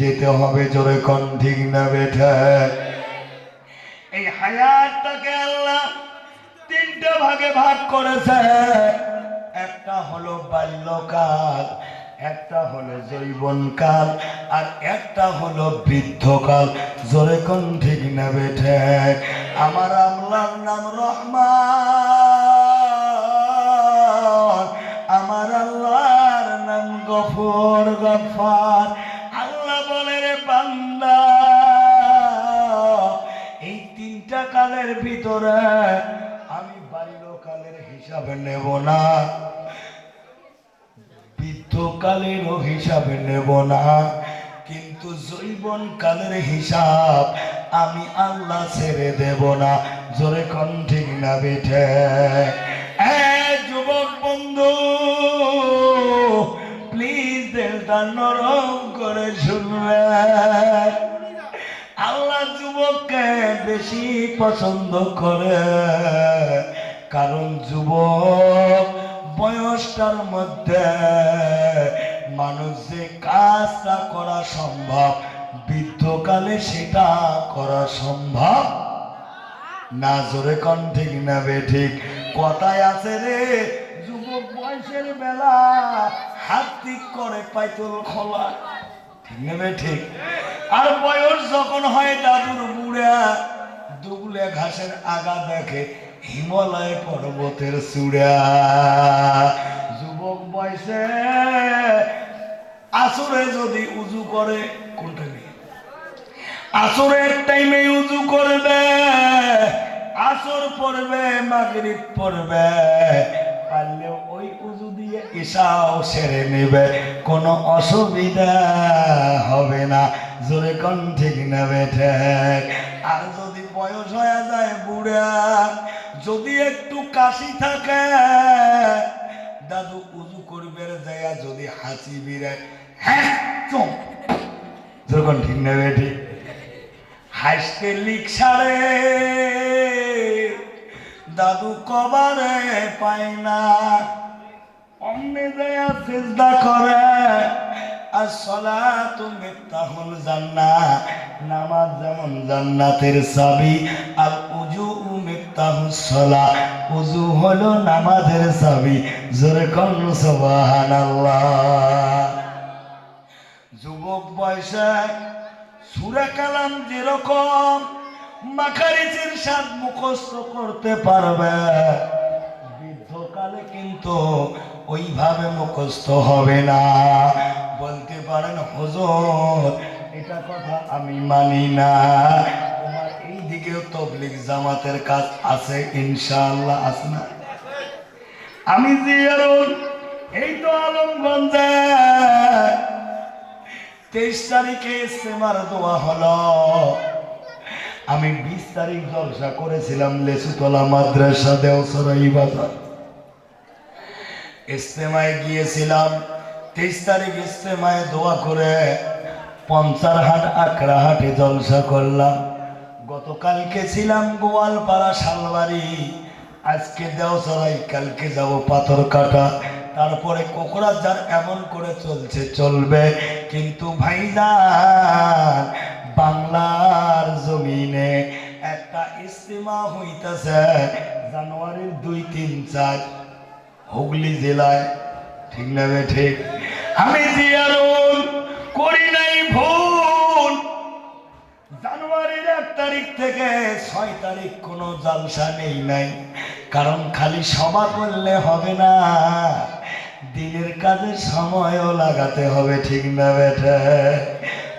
যেতে হবে জোরে কোন, ঠিক না বেঠে। এই হায়াতটাকে আল্লাহ তিনটা ভাগে ভাগ করেছে। একটা হলো বাল্যকাল, একটা হলো যৌবনকাল, আর একটা হলো বৃদ্ধকাল। জোরে কোন, ঠিক না বেঠে। আমার আমলার নাম রহমান। আমার আল্লাহর নাম গফর, গফার। বান্দা। এই তিনটা কালের ভিতরে আমি বাল্যকালের হিসাবে নেব না। বৃদ্ধকালেরও হিসাবে নেব না। কিন্তু জৈবন কালের হিসাব আমি আল্লাহ ছেড়ে দেব না। জোরে কন ঠিক না বেঠে। প্লিজ নরম করে শুনবে। আল্লাহ যুবককে বেশি পছন্দ করে। কারণ যুবক বয়সটার মধ্যে মানুষ যে কাজটা করা সম্ভব, বৃদ্ধকালে সেটা করা সম্ভব? না, জোরে কন ঠিক না বে ঠিক। কথায় আছে রে, যুবক বয়সের বেলা হাত করে পাইতল খোলা। ঠিক না বে ঠিক? আর বয়স যখন হয় দাদুর বুড়া দুগুলে ঘাসের আগা দেখে হিমালয় পর্বতের চূড়া। যুবক বয়সে আসরে যদি উজু করে, কোনটা নিয়ে? আসরের টাইমে উজু করবে, আসর পড়বে, মাগরিব পড়বে। ঈশাও সেরে নেবে, কোনো অসুবিধা হবে না। জোরে কোন ঠিক। না বেঠে আর যদি বয়স হয়ে যায় বুড়া, যদি একটু কাশি থাকে, দাদু উজু করবে দেয়া, যদি হাসি বিরে হ্যাঁ চুপ যখন ঠিক নেবে ঠিক। হাসতে লিখ সারে, দাদু কবারে পায় না। অমনে দেয়া চেষ্টা করে। আর নামাজ যেমন জান্নাতের আর উজু উজু হলো নামাজের জোরে যুবক বয়সে সুরা কালাম যেরকম, মাখারিচির স্বাদ মুখস্থ করতে পারবে। বৃদ্ধকালে কিন্তু ওইভাবে মুখস্থ হবে না। বলতে পারেন, হুজুর, এটা কথা আমি মানি না। তোমার এই দিকেও তবলিক জামাতের কাজ আছে, ইনশাআল্লাহ আছে না? আমি জিয়ারুল, এই তো আলমগঞ্জে। তেইশ তারিখে ইস্তেমার দোয়া হলো। আমি বিশ তারিখ জলসা করেছিলাম লেসুতলা মাদ্রাসা দেওসরাই বাজার। ইস্তেমায় গিয়েছিলাম, তেইশ তারিখ ইস্তেমায় দোয়া করে পঞ্চার হাট হাটে জলসা করলাম। গতকালকে ছিলাম গোয়ালপাড়া শালবাড়ি, আজকে দেওসরাই কালকে যাব পাথর কাটা তারপরে কোকরাঝার এমন করে চলছে, চলবে। কিন্তু ভাইজান, বাংলার জমিনে একটা ইস্তেমা হইতেছে জানুয়ারির দুই তিন চার। হুগলি জেলায় ঠিক না ঠিক? আমি জিয়ারুল, করি নাই ভুল। জানুয়ারির এক তারিখ থেকে ছয় তারিখ কোনো জালসা নেই নাই। কারণ খালি সভা করলে হবে না। দিনের কাজে সময়ও লাগাতে হবে, ঠিক না বেঠে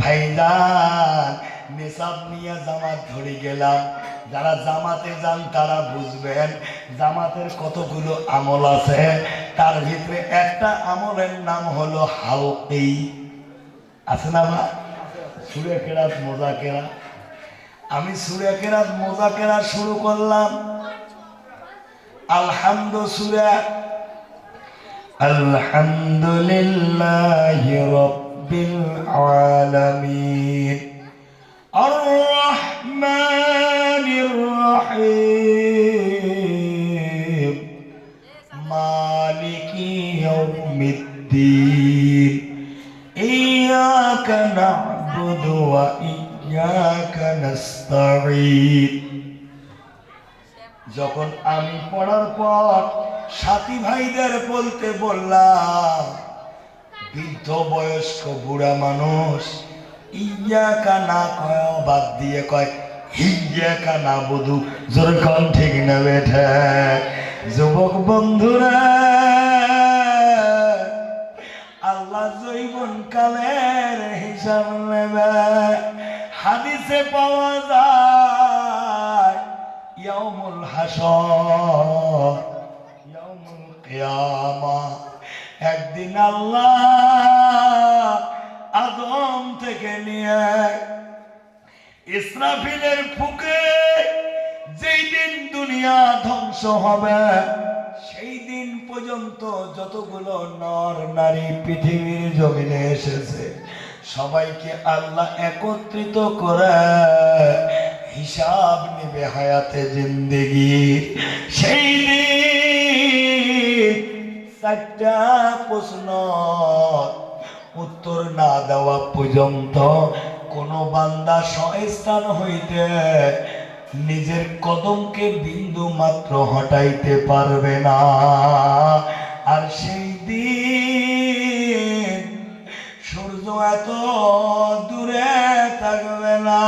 ভাইজান নেশাব নিয়ে জামাত ধরে গেলাম। যারা জামাতে যান, তারা বুঝবেন জামাতের কতগুলো আমল আছে। তার ভিতরে একটা আমলের নাম হলো হালকেই। আছে না বা সুরে কেরাত, মোজা কেরা। আমি সুরে কেরাত, মোজা কেরা শুরু করলাম। আলহামদ সুরে। আলহামদুলিল্লাহ রব্বিল আলামিন। আর الرحيم مالك يوم الدين إياك نعبد وإياك نستعين যখন আমি পড়ার পর সাথী ভাইদের বলতে বললাম বৃদ্ধ বয়স্ক বুড়া মানুষ ইয়া কানা কয় বাদ দিয়ে কয় হিয়া কানা বধু, জোর কন ঠিক না বেঠে। যুবক বন্ধুরা, আল্লাহ জৈবন কালের হিসাব নেবে। হাদিসে পাওয়া যায়, ইয়াউমুল হাসর ইয়াউমুল কিয়ামা। একদিন আল্লাহ আদম থেকে নিয়ে ইসরাফিলের ফুকে যেই দিন দুনিয়া ধ্বংস হবে সেই দিন পর্যন্ত যতগুলো নর, নারী পৃথিবীর জমিনে এসেছে, সবাইকে আল্লাহ একত্রিত করে হিসাব নেবে হায়াতে জিন্দেগি সেই দিন চারটা প্রশ্ন উত্তর না দেওয়া পর্যন্ত কোন বান্দা স্বস্থান হইতে নিজের কদমকে বিন্দু মাত্র হটাইতে পারবে না। আর সেই দিন সূর্য এত দূরে থাকবে না।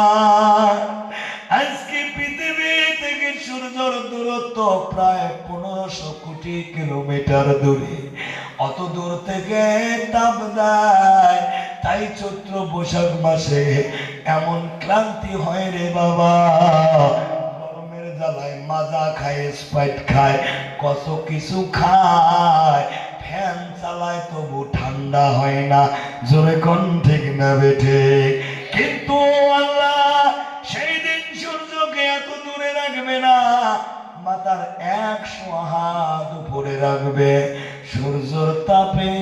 আজকে পৃথিবী থেকে সূর্যর দূরত্ব প্রায় পনেরোশো কোটি কিলোমিটার দূরে। অত দূর থেকে তাপ দেয় তাই চৈত্র বৈশাখ মাসে এমন ক্লান্তি হয় রে বাবা। গরমের জ্বালায় মাজা খায় স্পাইট খায়, কত কিছু খায়। ফ্যান চালায় তবু ঠান্ডা হয় না, জোরে কোন ঠিক। না বেঠে কিন্তু আল্লাহ সেই দিন সূর্যকে এত দূরে রাখবে না, মাতার একশো হাত উপরে রাখবে। সূর্যর তাপে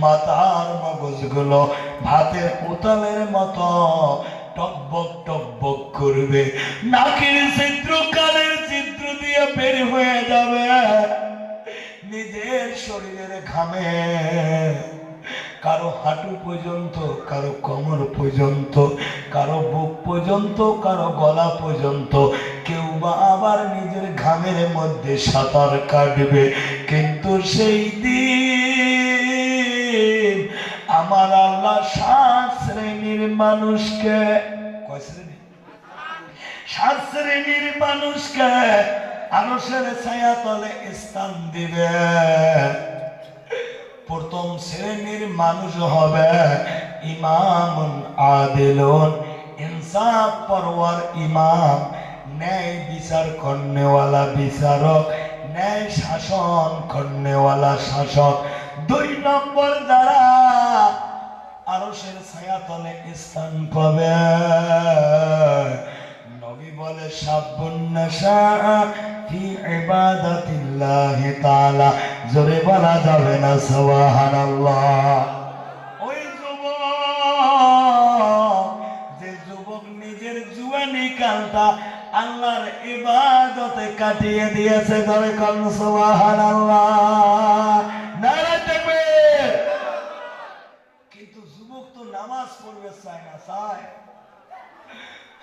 মাতার মগজগুলো ভাতের উতালের মতো টকবক টকবক করবে। নাকের চিত্র কালের চিত্র দিয়ে বের হয়ে যাবে। নিজের শরীরের ঘামে। কারও হাঁটু পর্যন্ত, কারও কোমর পর্যন্ত, কারও বুক পর্যন্ত, কারও গলা পর্যন্ত। কেউ বা আবার নিজের ঘামের মধ্যে সাঁতার কাটবে। কিন্তু সেই দিন আমার আল্লাহ সাত শ্রেণির মানুষকে, কয় শ্রেণি? সাত শ্রেণির মানুষকে ছায়া তলে স্থান দিবে। প্রথম শ্রেণির মানুষ হবে ইমাম ইনসাফ পরওয়ার ইমাম, ন্যায় বিচার করনেওয়ালা বিচারক, ন্যায় শাসন করনেওয়ালা শাসক। দুই নম্বর দ্বারা আরসের ছায়া তলে স্থান পাবে। নবী বলে, সাবুন্নাসা ফি ইবাদাতিল্লাহি তাআলা। জোরে বলা যাবে না, সুবহানাল্লাহ। ওই যুবক, যে যুবক নিজের জুয়ানি কালটা আল্লাহর ইবাদতে কাটিয়ে দিয়েছে, জোরে কোন, সুবহানাল্লাহ নারে তাকবীর কিন্তু যুবক তো নামাজ পড়বে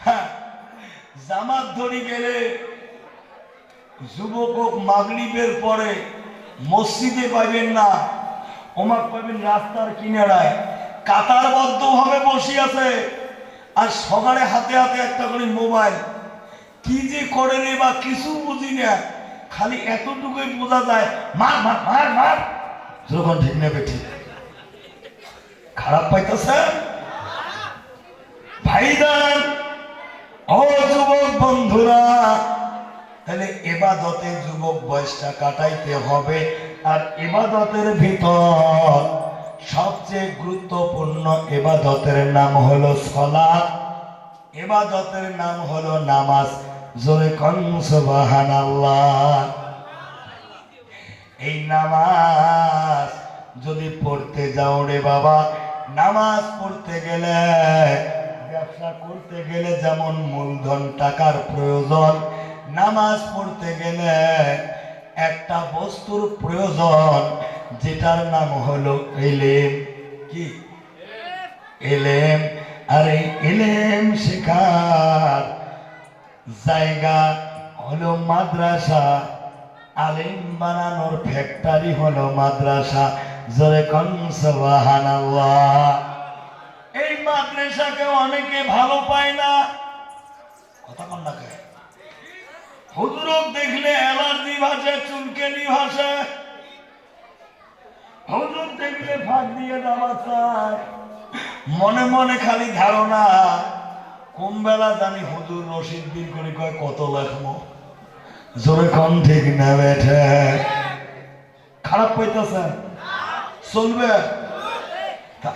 হ্যাঁ, জামাত ধরি গেলে যুবক পরে মসজিদে পাবেন না ওমাক পাবেন রাস্তার কিনারায়। আছে আর সকালে হাতে হাতে একটা করে মোবাইল। কি যে করে রে বা কিছু বুঝি না খালি এতটুকুই বোঝা যায় মার মার মার মার। যখন ঠিক নেবে ঠিক খারাপ পাইতেছে ভাইদান ও যুবক বন্ধুরা, তাহলে এবাদতে যুবক বয়সটা কাটাইতে হবে আর এবাদতের ভিতর সবচেয়ে গুরুত্বপূর্ণ এবাদতের নাম হলো সলাৎ। এবাদতের নাম হলো নামাজ। জোরে কনসবাহান এই নামাজ যদি পড়তে যাও রে বাবা, নামাজ পড়তে গেলে ব্যবসা করতে গেলে যেমন মূলধন টাকার প্রয়োজন, নামাজ পড়তে গেলে একটা বস্তুর প্রয়োজন, যেটার নাম হলো এলেম। কি? এলেম। আরে এলেম শেখার জায়গা হলো মাদ্রাসা। আলিম বানানোর ফ্যাক্টরি হলো মাদ্রাসা। জোরে কন সুবহানাল্লাহ। এই অনেকে ভালো পায় না? কথা না হুজুরক দেখলে অ্যালার্জি চুলকেনি হুজুর দেখলে ফাঁক দিয়ে চায়। মনে মনে খালি ধারণা, কোন বেলা জানি হুজুর রশিদ বিল করে কয়, কত লেখবো? জোরে কম ঠিক না বেঠে। খারাপ পাইতেছেন চলবে?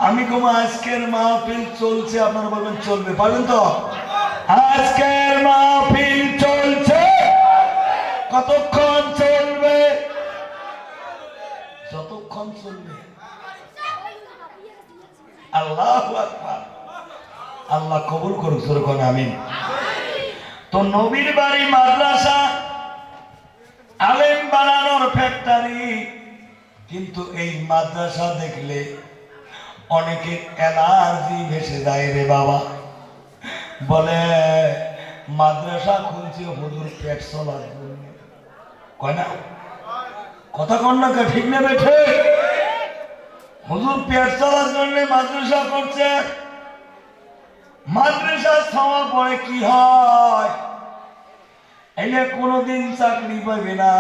আমি কম, আজকের মাহফিল চলছে, আপনারা বলবেন চলবে, পারবেন তো? আজকের মাহফিল চলছে। কতক্ষণ চলবে? যতক্ষণ চলবে। আল্লাহ আল্লাহ কবুল করুক সুরকন আমিন। তো নবীর বাড়ি মাদ্রাসা, আলেম বানানোর ফ্যাক্টরি কিন্তু এই মাদ্রাসা দেখলে অনেকে অ্যালার্জি ভেসে যায় রে বাবা। বলে, মাদ্রাসা খুলছে, হুজুর পেট চলার জন্য কয় না, কথা কন না ঠিক নেবে ঠিক। হুজুর পেট চলার জন্য মাদ্রাসা করছে। মাদ্রাসা ছাওয়া পরে কি হয়? এলে কোনোদিন চাকরি পাবে না,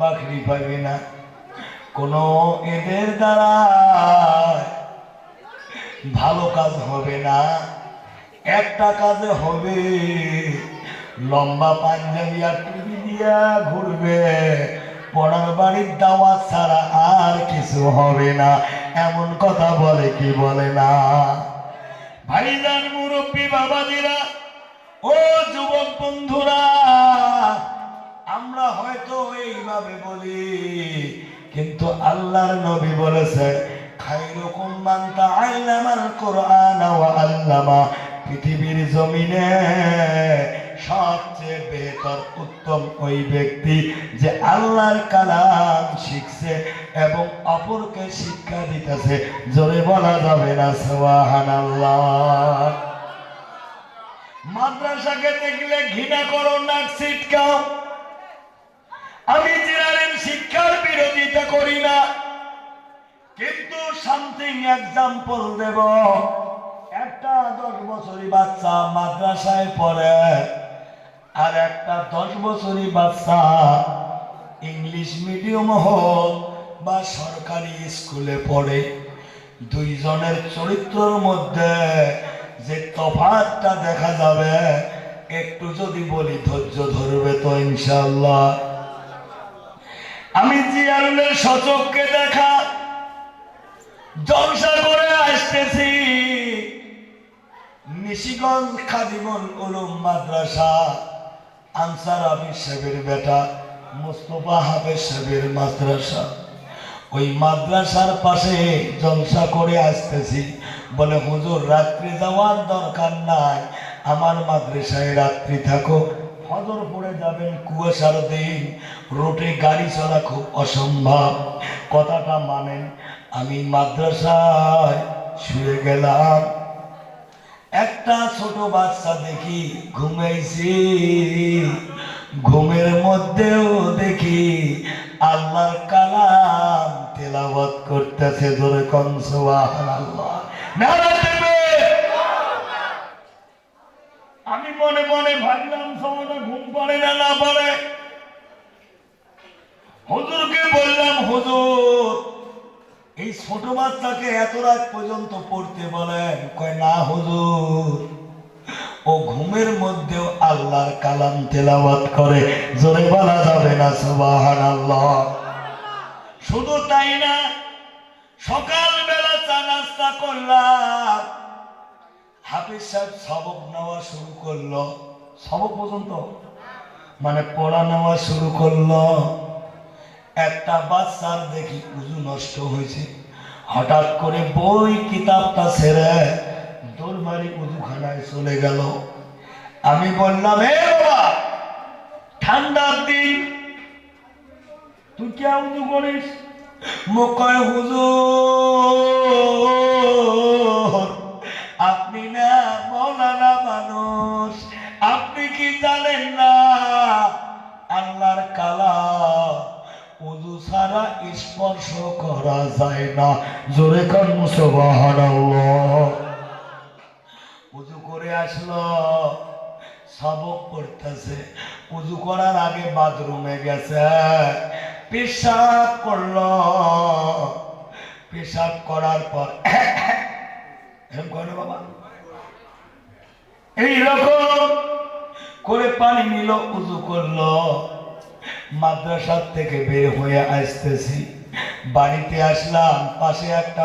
বাকরি পাবে না। কোন এদের দ্বারা ভালো কাজ হবে না। একটা কাজে হবে, লম্বা পাঞ্জাবি আর টুপি দিয়া ঘুরবে, পড়ার বাড়ির দাওয়া ছাড়া আর কিছু হবে না। এমন কথা বলে কি বলে না? ভাইজান, মুরব্বী, বাবাজিরা, ও যুবক বন্ধুরা, আমরা হয়তো এইভাবে বলি কিন্তু আল্লাহর নবী বলেছে খাইরুকুম মান তাআল্লামাল কোরআন ওয়া আল্লামা। পৃথিবীর জমিনে সবচেয়ে বেহতর, উত্তম ওই ব্যক্তি যে আল্লাহর কালাম শিখছে এবং অপরকে শিক্ষা দিতেছে। জোরে বলা যাবে না, সুবহানাল্লাহ। মাদ্রাসাকে দেখলে ঘৃণা করো, নাক ছিটকাও। আমি জেনারেল শিক্ষার বিরোধিতা করি না, কিন্তু সামথিং এক্সাম্পল দেব। একটা দশ বছরই বাচ্চা মাদ্রাসায় পড়ে, আর একটা দশ বছরই বাচ্চা ইংলিশ মিডিয়াম হোক বা সরকারি স্কুলে পড়ে। দুইজনের চরিত্রের মধ্যে যে তফাৎটা দেখা যাবে, একটু যদি বলি ধৈর্য ধরবে তো ইনশাল্লাহ আমি জিয়ারুলের সচককে দেখা। জলসা করে আসতেছি। নিশিগঞ্জ খাদিমন উলুম মাদ্রাসা। আনসার আবি সাহেবের বেটা, মুস্তফা হাফেজ সাহেবের মাদ্রাসা। ওই মাদ্রাসার পাশে জলসা করে আসতেছি। বলে, হুজুর, রাত্রি যাওয়ার দরকার নাই। আমার মাদ্রাসায় রাত্রি থাকো ফজর পড়ে যাবেন কুয়াশার দিন রোডে গাড়ি চলা খুব অসম্ভব। কথাটা মানেন, আমি মাদ্রাসায় শুয়ে গেলাম। একটা ছোট বাচ্চা দেখি ঘুমাইছি। ঘুমের মধ্যেও দেখি আল্লাহর কালাম তেলাওয়াত করতেছে ধরে আল্লাহ আমি মনে মনে ভাবলাম ঘুম না না পড়ে হুজুরকে বললাম, হুজুর, এই ছোট বাচ্চাকে এত রাত পর্যন্ত পড়তে বলেন? কয়, না হুজুর, ও ঘুমের মধ্যেও আল্লাহর কালাম তেলাওয়াত করে। জোরে বলা যাবে না সুবাহান শুধু তাই না, সকালবেলা চা নাস্তা করলাম। হাফিজ সাহেব সবক নেওয়া শুরু করল। সবক পর্যন্ত? মানে পড়া নেওয়া শুরু করল। একটা বাচ্চার দেখি উজু নষ্ট হয়েছে। হঠাৎ করে বই, কিতাবটা ছেড়ে দৌড়মারি উজুখানায় চলে গেল। আমি বললাম, এ বাবা, ঠান্ডার দিন, তুই কে উজু করিস? মুখয় হুজুর, আপনি না মৌলানা মানুষ, আপনি কি জানেন না আল্লাহর কালা উজু ছাড়া স্পর্শ করা যায় না। জোরে কর মুসবাহানাল্লাহ। উজু করে আসলো সবক পড়তেছে। উজু করার আগে বাথরুমে গেছে। পেশাব করল। পেশাব করার পর এরকম করে বাবা? এইরকম করে পানি নিল উজু করল। মাদ্রাসার থেকে বের হয়ে আসতেছি। বাড়িতে আসলাম পাশে একটা